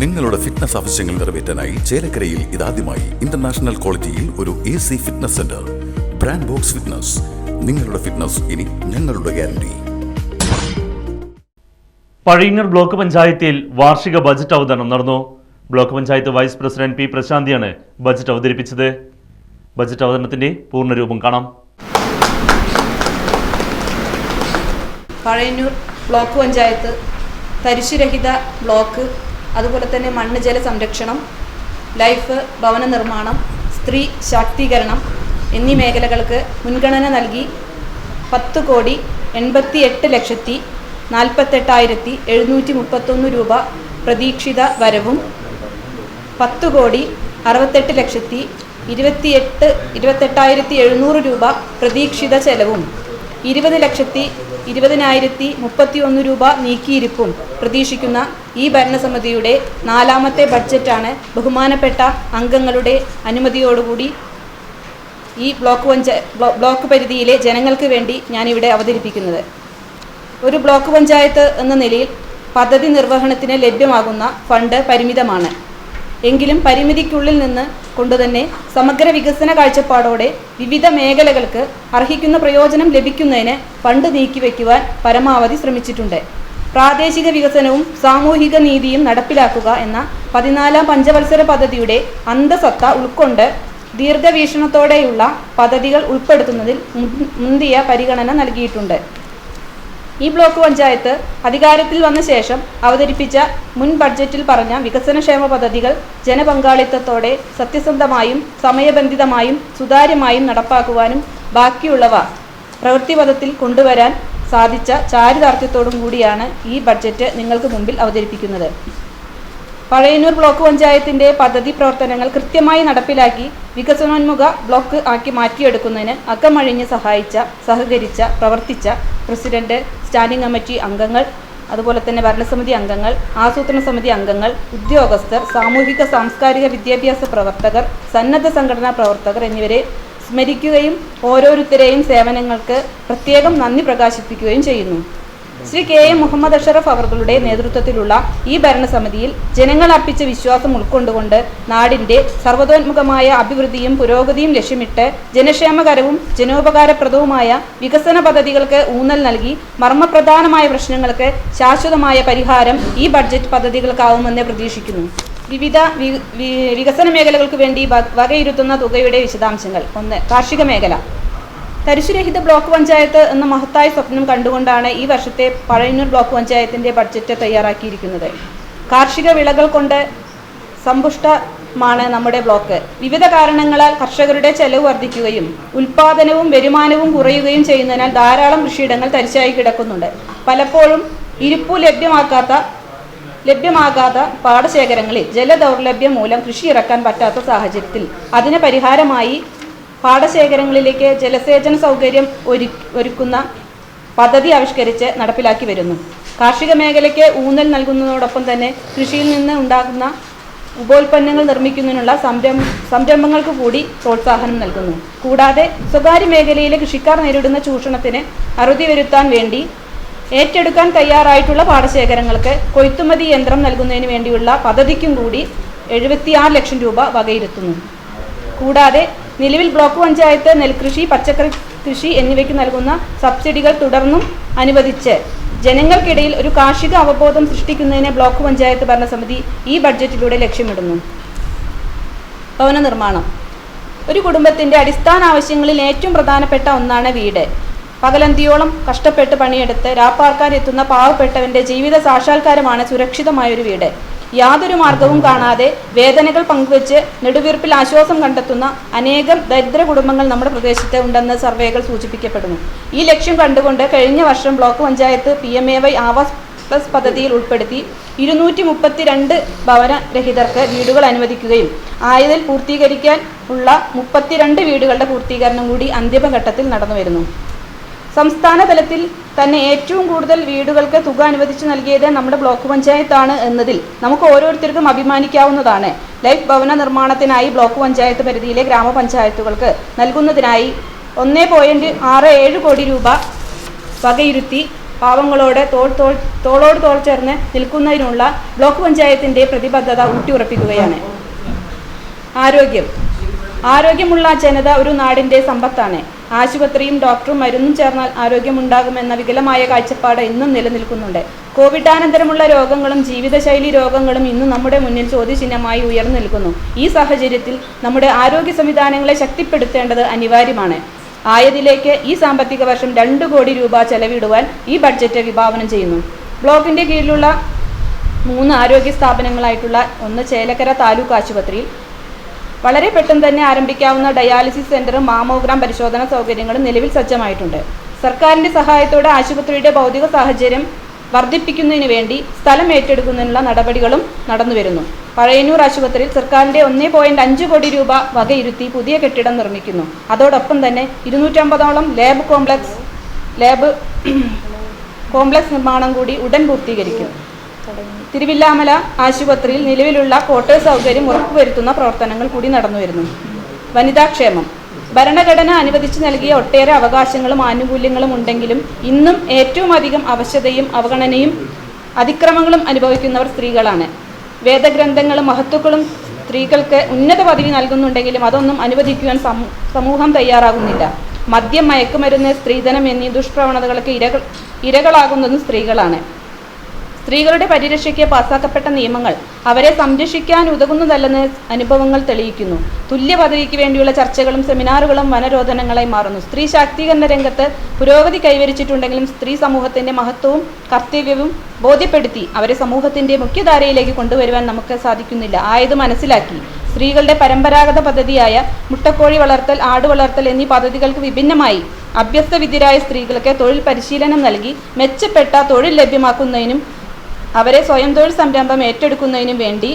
നിങ്ങളുടെ ഫിറ്റ്നസ് ആവശ്യങ്ങൾ നിറവേറ്റാനായി ചേലക്കരയിൽ ഇതാദ്യമായി ഇന്റർനാഷണൽ ക്വാളിറ്റിയിൽ ഒരു A C fitness centre brand box fitness നിങ്ങളുടെ ഫിറ്റ്നസ് ഇനി ഞങ്ങളുടെ ഗ്യാരണ്ടി പഴയന്നൂർ ബ്ലോക്ക് പഞ്ചായത്തിൽ വാർഷിക ബജറ്റ് അവതരണം നടന്നു. Block panchayat vice president P പ്രശാന്തിയാണ് budget അവതരിപ്പിച്ചത്. ബജറ്റ് അവതരണത്തിന്റെ പൂർണരൂപം കാണാം. പഴയന്നൂർ ബ്ലോക്ക് പഞ്ചായത്ത് തരിശുരഹിത ബ്ലോക്ക് അതുപോലെ തന്നെ മണ്ണ് ജല സംരക്ഷണം ലൈഫ് ഭവന നിർമ്മാണം സ്ത്രീ ശാക്തീകരണം എന്നീ മേഖലകൾക്ക് മുൻഗണന നൽകി പത്ത് കോടി എൺപത്തി എട്ട് ലക്ഷത്തി നാൽപ്പത്തെട്ടായിരത്തി എഴുന്നൂറ്റി മുപ്പത്തൊന്ന് രൂപ പ്രതീക്ഷിത വരവും പത്ത് കോടി അറുപത്തെട്ട് ലക്ഷത്തി ഇരുപത്തിയെട്ട് ഇരുപത്തെട്ടായിരത്തി എഴുന്നൂറ് രൂപ പ്രതീക്ഷിത ചെലവും ഇരുപത് ലക്ഷത്തി ഇരുപതിനായിരത്തി മുപ്പത്തി ഒന്ന് രൂപ നീക്കിയിരിക്കും. പ്രതീക്ഷിക്കുന്ന ഈ ഭരണസമിതിയുടെ നാലാമത്തെ ബഡ്ജറ്റാണ് ബഹുമാനപ്പെട്ട അംഗങ്ങളുടെ അനുമതിയോടുകൂടി ഈ ബ്ലോക്ക് പഞ്ചായ ബ്ലോക്ക് പരിധിയിലെ ജനങ്ങൾക്ക് വേണ്ടി ഞാനിവിടെ അവതരിപ്പിക്കുന്നത്. ഒരു ബ്ലോക്ക് പഞ്ചായത്ത് എന്ന നിലയിൽ പദ്ധതി നിർവഹണത്തിന് ലഭ്യമാകുന്ന ഫണ്ട് പരിമിതമാണ്. എങ്കിലും പരിമിതിക്കുള്ളിൽ നിന്ന് കൊണ്ടുതന്നെ സമഗ്ര വികസന കാഴ്ചപ്പാടോടെ വിവിധ മേഖലകൾക്ക് അർഹിക്കുന്ന പ്രയോജനം ലഭിക്കുന്നതിന് ഫണ്ട് നീക്കിവെക്കുവാൻ പരമാവധി ശ്രമിച്ചിട്ടുണ്ട്. പ്രാദേശിക വികസനവും സാമൂഹിക നീതിയും നടപ്പിലാക്കുക എന്ന പതിനാലാം പഞ്ചവത്സര പദ്ധതിയുടെ അന്തസത്ത ഉൾക്കൊണ്ട് ദീർഘവീക്ഷണത്തോടെയുള്ള പദ്ധതികൾ ഉൾപ്പെടുത്തുന്നതിൽ മുന്തിയ പരിഗണന നൽകിയിട്ടുണ്ട്. ഈ ബ്ലോക്ക് പഞ്ചായത്ത് അധികാരത്തിൽ വന്ന ശേഷം അവതരിപ്പിച്ച മുൻ ബഡ്ജറ്റിൽ പറഞ്ഞ വികസനക്ഷേമ പദ്ധതികൾ ജനപങ്കാളിത്തത്തോടെ സത്യസന്ധമായും സമയബന്ധിതമായും സുതാര്യമായും നടപ്പാക്കുവാനും ബാക്കിയുള്ളവ പ്രവൃത്തിപഥത്തിൽ കൊണ്ടുവരാൻ സാധിച്ച ചാരിതാർത്ഥ്യത്തോടും കൂടിയാണ് ഈ ബഡ്ജറ്റ് നിങ്ങൾക്ക് മുമ്പിൽ അവതരിപ്പിക്കുന്നത്. പഴയന്നൂർ ബ്ലോക്ക് പഞ്ചായത്തിന്റെ പദ്ധതി പ്രവർത്തനങ്ങൾ കൃത്യമായി നടപ്പിലാക്കി വികസനോന്മുഖ ബ്ലോക്ക് ആക്കി മാറ്റിയെടുക്കുന്നതിന് അക്കമഴിഞ്ഞ് സഹായിച്ച സഹകരിച്ച പ്രവർത്തിച്ച പ്രസിഡന്റ് സ്റ്റാൻഡിംഗ് കമ്മിറ്റി അംഗങ്ങൾ അതുപോലെ തന്നെ ഭരണസമിതി അംഗങ്ങൾ ആസൂത്രണ സമിതി അംഗങ്ങൾ ഉദ്യോഗസ്ഥർ സാമൂഹിക സാംസ്കാരിക വിദ്യാഭ്യാസ പ്രവർത്തകർ സന്നദ്ധ സംഘടനാ പ്രവർത്തകർ എന്നിവരെ സ്മരിക്കുകയും ഓരോരുത്തരെയും സേവനങ്ങൾക്ക് പ്രത്യേകം നന്ദി പ്രകാശിപ്പിക്കുകയും ചെയ്യുന്നു. ശ്രീ കെ എം മുഹമ്മദ് അഷറഫ് അവർകളുടെ നേതൃത്വത്തിലുള്ള ഈ ഭരണസമിതിയിൽ ജനങ്ങൾ അർപ്പിച്ച വിശ്വാസം ഉൾക്കൊണ്ടുകൊണ്ട് നാടിന്റെ സർവതോന്മുഖമായ അഭിവൃദ്ധിയും പുരോഗതിയും ലക്ഷ്യമിട്ട് ജനക്ഷേമകരവും ജനോപകാരപ്രദവുമായ വികസന പദ്ധതികൾക്ക് ഊന്നൽ നൽകി മർമ്മപ്രധാനമായ പ്രശ്നങ്ങൾക്ക് ശാശ്വതമായ പരിഹാരം ഈ ബഡ്ജറ്റ് പദ്ധതികൾക്കാവുമെന്ന് പ്രതീക്ഷിക്കുന്നു. വിവിധ വികസന മേഖലകൾക്ക് വേണ്ടി വകയിരുത്തുന്ന തുകയുടെ വിശദാംശങ്ങൾ. ഒന്ന് കാർഷിക മേഖല. തരിശുരഹിത ബ്ലോക്ക് പഞ്ചായത്ത് എന്ന മഹത്തായ സ്വപ്നം കണ്ടുകൊണ്ടാണ് ഈ വർഷത്തെ പഴയന്നൂർ ബ്ലോക്ക് പഞ്ചായത്തിന്റെ ബഡ്ജറ്റ് തയ്യാറാക്കിയിരിക്കുന്നത്. കാർഷിക വിളകൾ കൊണ്ട് സമ്പുഷ്ടമാണ് നമ്മുടെ ബ്ലോക്ക്. വിവിധ കാരണങ്ങളാൽ കർഷകരുടെ ചെലവ് വർദ്ധിക്കുകയും ഉൽപാദനവും വരുമാനവും കുറയുകയും ചെയ്യുന്നതിനാൽ ധാരാളം കൃഷിയിടങ്ങൾ തരിശായി കിടക്കുന്നുണ്ട്. പലപ്പോഴും ഇരിപ്പു ലഭ്യമാക്കാത്ത ലഭ്യമാകാത്ത പാടശേഖരങ്ങളിൽ ജലദൗർലഭ്യം മൂലം കൃഷി ഇറക്കാൻ പറ്റാത്ത സാഹചര്യത്തിൽ അതിന് പരിഹാരമായി പാടശേഖരങ്ങളിലേക്ക് ജലസേചന സൗകര്യം ഒരു ഒരുക്കുന്ന പദ്ധതി ആവിഷ്കരിച്ച് നടപ്പിലാക്കി വരുന്നു. കാർഷിക മേഖലയ്ക്ക് ഊന്നൽ നൽകുന്നതോടൊപ്പം തന്നെ കൃഷിയിൽ നിന്ന് ഉണ്ടാകുന്ന ഉപോൽപ്പന്നങ്ങൾ നിർമ്മിക്കുന്നതിനുള്ള സംരംഭ സംരംഭങ്ങൾക്ക് കൂടി പ്രോത്സാഹനം നൽകുന്നു. കൂടാതെ സ്വകാര്യ മേഖലയിലെ കൃഷിക്കാർ നേരിടുന്ന ചൂഷണത്തിന് അറുതി വരുത്താൻ വേണ്ടി ഏറ്റെടുക്കാൻ തയ്യാറായിട്ടുള്ള പാടശേഖരങ്ങൾക്ക് കൊയ്ത്തുമതി യന്ത്രം നൽകുന്നതിന് വേണ്ടിയുള്ള പദ്ധതിക്കും കൂടി എഴുപത്തിയാറ് ലക്ഷം രൂപ വകയിരുത്തുന്നു. കൂടാതെ നിലവിൽ ബ്ലോക്ക് പഞ്ചായത്ത് നെൽകൃഷി പച്ചക്കറി കൃഷി എന്നിവയ്ക്ക് നൽകുന്ന സബ്സിഡികൾ തുടർന്നും അനുവദിച്ച് ജനങ്ങൾക്കിടയിൽ ഒരു കാർഷിക അവബോധം സൃഷ്ടിക്കുന്നതിന് ബ്ലോക്ക് പഞ്ചായത്ത് ഭരണസമിതി ഈ ബഡ്ജറ്റിലൂടെ ലക്ഷ്യമിടുന്നു. ഭവന നിർമ്മാണം. ഒരു കുടുംബത്തിന്റെ അടിസ്ഥാന ആവശ്യങ്ങളിൽ ഏറ്റവും പ്രധാനപ്പെട്ട ഒന്നാണ് വീട്. പകലന്തിയോളം കഷ്ടപ്പെട്ട് പണിയെടുത്ത് രാപ്പാർക്കാൻ എത്തുന്ന പാവപ്പെട്ടവന്റെ ജീവിത സാക്ഷാത്കാരമാണ് സുരക്ഷിതമായ ഒരു വീട്. യാതൊരു മാർഗവും കാണാതെ വേദനകൾ പങ്കുവച്ച് നെടുവീർപ്പിൽ ആശ്വാസം കണ്ടെത്തുന്ന അനേകം ദരിദ്ര കുടുംബങ്ങൾ നമ്മുടെ പ്രദേശത്ത് ഉണ്ടെന്ന് സർവേകൾ സൂചിപ്പിക്കപ്പെടുന്നു. ഈ ലക്ഷ്യം കണ്ടുകൊണ്ട് കഴിഞ്ഞ വർഷം block panchayat P M A Y Awas plus പദ്ധതിയിൽ ഉൾപ്പെടുത്തി ഇരുന്നൂറ്റി മുപ്പത്തിരണ്ട് ഭവനരഹിതർക്ക് വീടുകൾ അനുവദിക്കുകയും ആയതിൽ പൂർത്തീകരിക്കാൻ ഉള്ള മുപ്പത്തിരണ്ട് വീടുകളുടെ പൂർത്തീകരണം കൂടി അന്തിമഘട്ടത്തിൽ നടന്നു വരുന്നു സംസ്ഥാന തലത്തിൽ തന്നെ ഏറ്റവും കൂടുതൽ വീടുകൾക്ക് തുക അനുവദിച്ചു നൽകിയത് നമ്മുടെ ബ്ലോക്ക് പഞ്ചായത്താണ് എന്നതിൽ നമുക്ക് ഓരോരുത്തർക്കും അഭിമാനിക്കാവുന്നതാണ്. ലൈഫ് ഭവന നിർമ്മാണത്തിനായി ബ്ലോക്ക് പഞ്ചായത്ത് പരിധിയിലെ ഗ്രാമപഞ്ചായത്തുകൾക്ക് നൽകുന്നതിനായി ഒന്ന് പോയിന്റ് ആറ് ഏഴ് കോടി രൂപ വകയിരുത്തി പാവങ്ങളോട് തോൾ തോൾ തോളോട് തോൾ ചേർന്ന് നിൽക്കുന്നതിനുള്ള ബ്ലോക്ക് പഞ്ചായത്തിന്റെ പ്രതിബദ്ധത ഊട്ടിയുറപ്പിക്കുകയാണ്. ആരോഗ്യം. ആരോഗ്യമുള്ള ജനത ഒരു നാടിന്റെ സമ്പത്താണ്. ആശുപത്രിയും ഡോക്ടറും മരുന്നും ചേർന്നാൽ ആരോഗ്യമുണ്ടാകുമെന്ന വികലമായ കാഴ്ചപ്പാട് ഇന്നും നിലനിൽക്കുന്നുണ്ട്. കോവിഡാനന്തരമുള്ള രോഗങ്ങളും ജീവിതശൈലി രോഗങ്ങളും ഇന്ന് നമ്മുടെ മുന്നിൽ ചോദ്യചിഹ്നമായി ഉയർന്നു നിൽക്കുന്നു ഈ സാഹചര്യത്തിൽ നമ്മുടെ ആരോഗ്യ സംവിധാനങ്ങളെ ശക്തിപ്പെടുത്തേണ്ടത് അനിവാര്യമാണ്. ആയതിലേക്ക് ഈ സാമ്പത്തിക വർഷം രണ്ട് കോടി രൂപ ചെലവിടുവാൻ ഈ ബഡ്ജറ്റ് വിഭാവനം ചെയ്യുന്നു. ബ്ലോക്കിന്റെ കീഴിലുള്ള മൂന്ന് ആരോഗ്യ സ്ഥാപനങ്ങളായിട്ടുള്ള ഒന്ന് ചേലക്കര താലൂക്ക് ആശുപത്രിയിൽ വളരെ പെട്ടെന്ന് തന്നെ ആരംഭിക്കാവുന്ന ഡയാലിസിസ് സെന്ററും മാമോഗ്രാം പരിശോധന സൗകര്യങ്ങളും നിലവിൽ സജ്ജമായിട്ടുണ്ട്. സർക്കാരിന്റെ സഹായത്തോടെ ആശുപത്രിയുടെ ഭൗതിക സാഹചര്യം വർദ്ധിപ്പിക്കുന്നതിന് വേണ്ടി സ്ഥലം ഏറ്റെടുക്കുന്നതിനുള്ള നടപടികളും നടന്നുവരുന്നു പഴയന്നൂർ ആശുപത്രിയിൽ സർക്കാരിന്റെ ഒന്നേ പോയിന്റ് അഞ്ച് കോടി രൂപ വകയിരുത്തി പുതിയ കെട്ടിടം നിർമ്മിക്കുന്നു. അതോടൊപ്പം തന്നെ ഇരുന്നൂറ്റമ്പതോളം ലാബ് കോംപ്ലക്സ് ലാബ് കോംപ്ലക്സ് നിർമ്മാണം കൂടി ഉടൻ പൂർത്തീകരിക്കും. തിരുവില്ലാമല ആശുപത്രിയിൽ നിലവിലുള്ള ക്വാർട്ടേഴ്സ് സൗകര്യം ഉറപ്പുവരുത്തുന്ന പ്രവർത്തനങ്ങൾ കൂടി നടന്നുവരുന്നു. വനിതാക്ഷേമം. ഭരണഘടന അനുവദിച്ചു നൽകിയ ഒട്ടേറെ അവകാശങ്ങളും ആനുകൂല്യങ്ങളും ഉണ്ടെങ്കിലും ഇന്നും ഏറ്റവും അധികം അവശതയും അവഗണനയും അതിക്രമങ്ങളും അനുഭവിക്കുന്നവർ സ്ത്രീകളാണ്. വേദഗ്രന്ഥങ്ങളും മഹത്വക്കളും സ്ത്രീകൾക്ക് ഉന്നത പദവി നൽകുന്നുണ്ടെങ്കിലും അതൊന്നും അനുവദിക്കുവാൻ സമൂഹം തയ്യാറാകുന്നില്ല. മദ്യം മയക്കുമരുന്ന് സ്ത്രീധനം എന്നീ ദുഷ്പ്രവണതകൾക്ക് ഇരകൾ ഇരകളാകുന്നതും സ്ത്രീകളാണ്. സ്ത്രീകളുടെ പരിരക്ഷയ്ക്ക് പാസാക്കപ്പെട്ട നിയമങ്ങൾ അവരെ സംരക്ഷിക്കാൻ ഉതകുന്നതല്ലെന്ന് അനുഭവങ്ങൾ തെളിയിക്കുന്നു. തുല്യ പദവിക്ക് വേണ്ടിയുള്ള ചർച്ചകളും സെമിനാറുകളും വനരോധനങ്ങളായി മാറുന്നു. സ്ത്രീ ശാക്തീകരണ രംഗത്ത് പുരോഗതി കൈവരിച്ചിട്ടുണ്ടെങ്കിലും സ്ത്രീ സമൂഹത്തിന്റെ മഹത്വവും കർത്തവ്യവും ബോധ്യപ്പെടുത്തി അവരെ സമൂഹത്തിന്റെ മുഖ്യധാരയിലേക്ക് കൊണ്ടുവരുവാൻ നമുക്ക് സാധിക്കുന്നില്ല. ആയത് മനസ്സിലാക്കി. സ്ത്രീകളുടെ പരമ്പരാഗത പദ്ധതിയായ മുട്ടക്കോഴി വളർത്തൽ ആട് വളർത്തൽ എന്നീ പദ്ധതികൾക്ക് വിഭിന്നമായി അഭ്യസ്ത വിദ്യരായ സ്ത്രീകൾക്ക് തൊഴിൽ പരിശീലനം നൽകി മെച്ചപ്പെട്ട തൊഴിൽ ലഭ്യമാക്കുന്നതിനും അവരെ സ്വയം തൊഴിൽ സംരംഭം ഏറ്റെടുക്കുന്നതിനു വേണ്ടി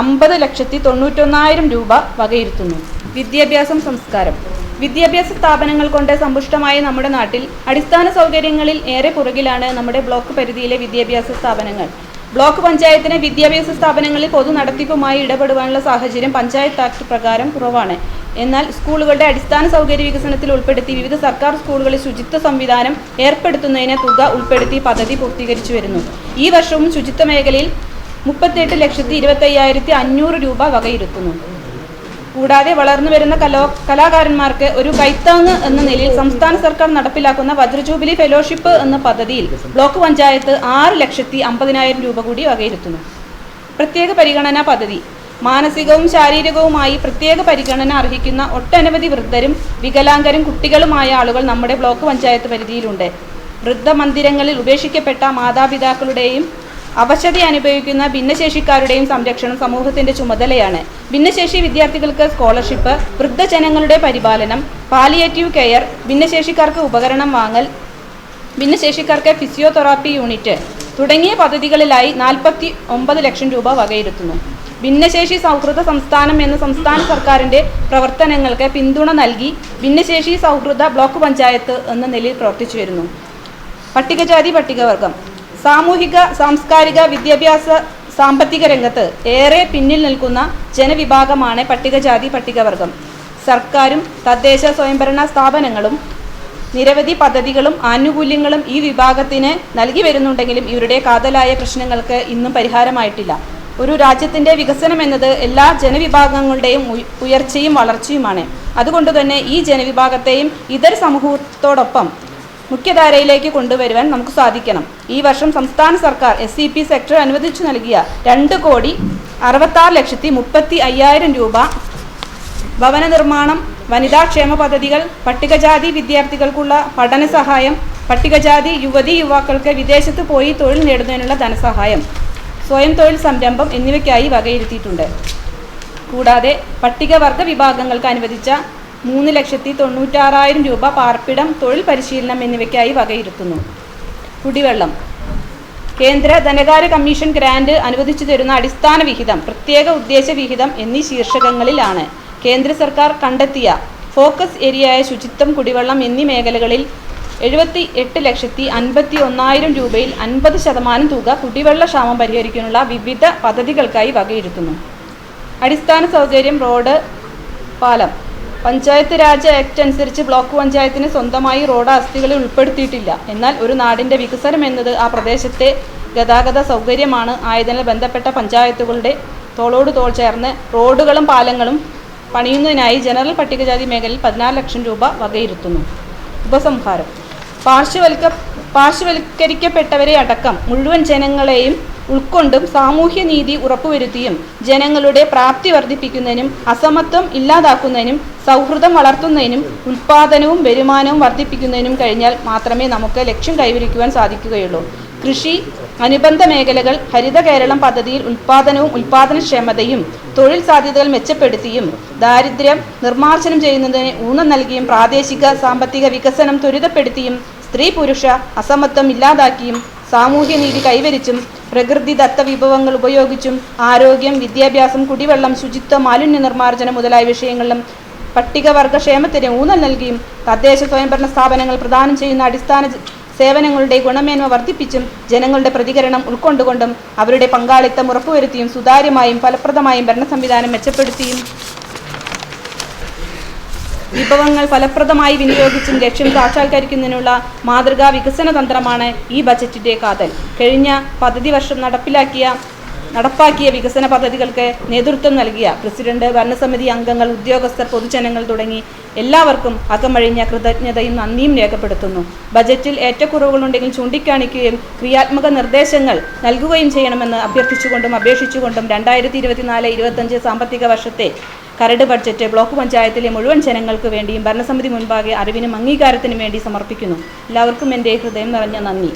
അമ്പത് ലക്ഷത്തി തൊണ്ണൂറ്റൊന്നായിരം രൂപ വകയിരുത്തുന്നു. വിദ്യാഭ്യാസം സംസ്കാരം. വിദ്യാഭ്യാസ സ്ഥാപനങ്ങൾ കൊണ്ട് സമ്പുഷ്ടമായ നമ്മുടെ നാട്ടിൽ അടിസ്ഥാന സൗകര്യങ്ങളിൽ ഏറെ പുറകിലാണ് നമ്മുടെ ബ്ലോക്ക് പരിധിയിലെ വിദ്യാഭ്യാസ സ്ഥാപനങ്ങൾ. ബ്ലോക്ക് പഞ്ചായത്തിന് വിദ്യാഭ്യാസ സ്ഥാപനങ്ങളിൽ പൊതു നടത്തിപ്പുമായി ഇടപെടുവാനുള്ള സാഹചര്യം പഞ്ചായത്ത് ആക്ട് പ്രകാരം കുറവാണ്. എന്നാൽ സ്കൂളുകളുടെ അടിസ്ഥാന സൗകര്യ വികസനത്തിൽ ഉൾപ്പെടുത്തി വിവിധ സർക്കാർ സ്കൂളുകളിൽ ശുചിത്വ സംവിധാനം ഏർപ്പെടുത്തുന്നതിന് തുക ഉൾപ്പെടുത്തി പദ്ധതി പൂർത്തീകരിച്ചു വരുന്നു. ഈ വർഷവും ശുചിത്വ മേഖലയിൽ മുപ്പത്തെട്ട് ലക്ഷത്തി ഇരുപത്തയ്യായിരത്തി അഞ്ഞൂറ് രൂപ വകയിരുത്തുന്നു. കൂടാതെ വളർന്നു വരുന്ന കലോ കലാകാരന്മാർക്ക് ഒരു കൈത്താങ് എന്ന നിലയിൽ സംസ്ഥാന സർക്കാർ നടപ്പിലാക്കുന്ന വജ്രജൂബിലി ഫെലോഷിപ്പ് എന്ന പദ്ധതിയിൽ ബ്ലോക്ക് പഞ്ചായത്ത് ആറ് ലക്ഷത്തി അമ്പതിനായിരം രൂപ കൂടി വകയിരുത്തുന്നു. പ്രത്യേക പരിഗണന പദ്ധതി. മാനസികവും ശാരീരികവുമായി പ്രത്യേക പരിഗണന അർഹിക്കുന്ന ഒട്ടനവധി വൃദ്ധരും വികലാംഗരും കുട്ടികളുമായ ആളുകൾ നമ്മുടെ ബ്ലോക്ക് പഞ്ചായത്ത് പരിധിയിലുണ്ട്. വൃദ്ധമന്ദിരങ്ങളിൽ ഉപേക്ഷിക്കപ്പെട്ട മാതാപിതാക്കളുടെയും അവശത അനുഭവിക്കുന്ന ഭിന്നശേഷിക്കാരുടെയും സംരക്ഷണം സമൂഹത്തിന്റെ ചുമതലയാണ്. ഭിന്നശേഷി വിദ്യാർത്ഥികൾക്ക് സ്കോളർഷിപ്പ് വൃദ്ധജനങ്ങളുടെ പരിപാലനം പാലിയേറ്റീവ് കെയർ ഭിന്നശേഷിക്കാർക്ക് ഉപകരണം വാങ്ങൽ ഭിന്നശേഷിക്കാർക്ക് ഫിസിയോതെറാപ്പി യൂണിറ്റ് തുടങ്ങിയ പദ്ധതികളിലായി നാൽപ്പത്തി ഒമ്പത് ലക്ഷം രൂപ വകയിരുത്തുന്നു. ഭിന്നശേഷി സൗഹൃദ സംസ്ഥാനം എന്ന സംസ്ഥാന സർക്കാരിന്റെ പ്രവർത്തനങ്ങൾക്ക് പിന്തുണ നൽകി ഭിന്നശേഷി സൗഹൃദ ബ്ലോക്ക് പഞ്ചായത്ത് എന്ന നിലയിൽ പ്രവർത്തിച്ചു വരുന്നു പട്ടികജാതി പട്ടികവർഗം. സാമൂഹിക സാംസ്കാരിക വിദ്യാഭ്യാസ സാമ്പത്തിക രംഗത്ത് ഏറെ പിന്നിൽ നിൽക്കുന്ന ജനവിഭാഗമാണ് പട്ടികജാതി പട്ടികവർഗം. സർക്കാരും തദ്ദേശ സ്വയംഭരണ സ്ഥാപനങ്ങളും നിരവധി പദ്ധതികളും ആനുകൂല്യങ്ങളും ഈ വിഭാഗത്തിന് നൽകി വരുന്നുണ്ടെങ്കിലും ഇവരുടെ കാതലായ പ്രശ്നങ്ങൾക്ക് ഇന്നും പരിഹാരമായിട്ടില്ല. ഒരു രാജ്യത്തിന്റെ വികസനം എന്നത് എല്ലാ ജനവിഭാഗങ്ങളുടെയും ഉയർച്ചയും വളർച്ചയുമാണ്. അതുകൊണ്ട് തന്നെ ഈ ജനവിഭാഗത്തെയും ഇതര സമൂഹത്തോടൊപ്പം മുഖ്യധാരയിലേക്ക് കൊണ്ടുവരുവാൻ നമുക്ക് സാധിക്കണം. ഈ വർഷം സംസ്ഥാന സർക്കാർ എസ് സി പി സെക്ടർ അനുവദിച്ചു നൽകിയ രണ്ട് കോടി അറുപത്താറ് ലക്ഷത്തി മുപ്പത്തി അയ്യായിരം രൂപ ഭവന നിർമ്മാണം വനിതാ ക്ഷേമ പദ്ധതികൾ പട്ടികജാതി വിദ്യാർത്ഥികൾക്കുള്ള പഠന സഹായം പട്ടികജാതി യുവതി യുവാക്കൾക്ക് വിദേശത്ത് പോയി തൊഴിൽ നേടുന്നതിനുള്ള ധനസഹായം സ്വയം തൊഴിൽ സംരംഭം എന്നിവയ്ക്കായി വകയിരുത്തിയിട്ടുണ്ട്. കൂടാതെ പട്ടികവർഗ വിഭാഗങ്ങൾക്ക് അനുവദിച്ച മൂന്ന് ലക്ഷത്തി തൊണ്ണൂറ്റാറായിരം രൂപ പാർപ്പിടം തൊഴിൽ പരിശീലനം എന്നിവയ്ക്കായി വകയിരുത്തുന്നു. കുടിവെള്ളം. കേന്ദ്ര ധനകാര്യ കമ്മീഷൻ ഗ്രാന്റ് അനുവദിച്ചു തരുന്ന അടിസ്ഥാന വിഹിതം പ്രത്യേക ഉദ്ദേശ വിഹിതം എന്നീ ശീർഷകങ്ങളിലാണ് കേന്ദ്ര സർക്കാർ കണ്ടെത്തിയ ഫോക്കസ് ഏരിയയായ ശുചിത്വം കുടിവെള്ളം എന്നീ മേഖലകളിൽ എഴുപത്തി എട്ട് ലക്ഷത്തി അൻപത്തി ഒന്നായിരം രൂപയിൽ അൻപത് ശതമാനം തുക കുടിവെള്ള ക്ഷാമം പരിഹരിക്കാനുള്ള വിവിധ പദ്ധതികൾക്കായി വകയിരുത്തുന്നു. അടിസ്ഥാന സൗകര്യം റോഡ് പാലം. പഞ്ചായത്ത് രാജ് ആക്ട് അനുസരിച്ച് ബ്ലോക്ക് പഞ്ചായത്തിന് സ്വന്തമായി റോഡ് അസ്ഥികളിൽ ഉൾപ്പെടുത്തിയിട്ടില്ല. എന്നാൽ ഒരു നാടിന്റെ വികസനം എന്നത് ആ പ്രദേശത്തെ ഗതാഗത സൗകര്യമാണ്. ആയതിനാൽ ബന്ധപ്പെട്ട പഞ്ചായത്തുകളുടെ തോളോട് തോൾ ചേർന്ന് റോഡുകളും പാലങ്ങളും പണിയുന്നതിനായി ജനറൽ പട്ടികജാതി മേഖലയിൽ പതിനാറ് ലക്ഷം രൂപ വകയിരുത്തുന്നു. ഉപസംഹാരം. പാർശ്വവൽക്ക പാർശ്വവൽക്കരിക്കപ്പെട്ടവരെ അടക്കം മുഴുവൻ ജനങ്ങളെയും ഉൾക്കൊണ്ടും സാമൂഹ്യ നീതി ഉറപ്പുവരുത്തിയും ജനങ്ങളുടെ പ്രാപ്തി വർദ്ധിപ്പിക്കുന്നതിനും അസമത്വം ഇല്ലാതാക്കുന്നതിനും സൗഹൃദം വളർത്തുന്നതിനും ഉൽപാദനവും വരുമാനവും വർദ്ധിപ്പിക്കുന്നതിനും കഴിഞ്ഞാൽ മാത്രമേ നമുക്ക് ലക്ഷ്യം കൈവരിക്കുവാൻ സാധിക്കുകയുള്ളൂ. കൃഷി അനുബന്ധ മേഖലകൾ ഹരിത കേരളം പദ്ധതിയിൽ ഉൽപാദനവും ഉൽപാദനക്ഷമതയും തൊഴിൽ സാധ്യതകൾ മെച്ചപ്പെടുത്തിയും ദാരിദ്ര്യം നിർമ്മാർജനം ചെയ്യുന്നതിന് ഊന്നൽ നൽകിയും പ്രാദേശിക സാമ്പത്തിക വികസനം ത്വരിതപ്പെടുത്തിയും സ്ത്രീ പുരുഷ അസമത്വം ഇല്ലാതാക്കിയും സാമൂഹ്യനീതി കൈവരിച്ചും പ്രകൃതിദത്ത വിഭവങ്ങൾ ഉപയോഗിച്ചും ആരോഗ്യം വിദ്യാഭ്യാസം കുടിവെള്ളം ശുചിത്വ മാലിന്യ നിർമ്മാർജനം മുതലായ വിഷയങ്ങളിലും പട്ടികവർഗ ക്ഷേമത്തിന് ഊന്നൽ നൽകിയും തദ്ദേശ സ്വയംഭരണ സ്ഥാപനങ്ങൾ പ്രദാനം ചെയ്യുന്ന അടിസ്ഥാന സേവനങ്ങളുടെ ഗുണമേന്മ വർദ്ധിപ്പിച്ചും ജനങ്ങളുടെ പ്രതികരണം ഉൾക്കൊണ്ടുകൊണ്ടും അവരുടെ പങ്കാളിത്തം ഉറപ്പുവരുത്തിയും സുതാര്യമായും ഫലപ്രദമായും ഭരണ സംവിധാനം മെച്ചപ്പെടുത്തിയും വിഭവങ്ങൾ ഫലപ്രദമായി വിനിയോഗിച്ചും ലക്ഷ്യം സാക്ഷാത്കരിക്കുന്നതിനുള്ള മാതൃകാ വികസന തന്ത്രമാണ് ഈ ബജറ്റിന്റെ കാതൽ. കഴിഞ്ഞ പദ്ധതി വർഷം നടപ്പിലാക്കിയ നടപ്പാക്കിയ വികസന പദ്ധതികൾക്ക് നേതൃത്വം നൽകിയ പ്രസിഡന്റ് ഭരണസമിതി അംഗങ്ങൾ ഉദ്യോഗസ്ഥർ പൊതുജനങ്ങൾ തുടങ്ങി എല്ലാവർക്കും അകമഴിഞ്ഞ കൃതജ്ഞതയും നന്ദിയും രേഖപ്പെടുത്തുന്നു. ബജറ്റിൽ ഏറ്റക്കുറവുകളുണ്ടെങ്കിൽ ചൂണ്ടിക്കാണിക്കുകയും ക്രിയാത്മക നിർദ്ദേശങ്ങൾ നൽകുകയും ചെയ്യണമെന്ന് അഭ്യർത്ഥിച്ചുകൊണ്ടും അപേക്ഷിച്ചുകൊണ്ടും രണ്ടായിരത്തി ഇരുപത്തിനാല് ഇരുപത്തഞ്ച് സാമ്പത്തിക വർഷത്തെ കരട് ബഡ്ജറ്റ് ബ്ലോക്ക് പഞ്ചായത്തിലെ മുഴുവൻ ജനങ്ങൾക്ക് വേണ്ടിയും ഭരണസമിതി മുൻപാകെ അറിവിനും അംഗീകാരത്തിനും വേണ്ടി സമർപ്പിക്കുന്നു. എല്ലാവർക്കും എന്റെ ഹൃദയം നിറഞ്ഞ നന്ദി.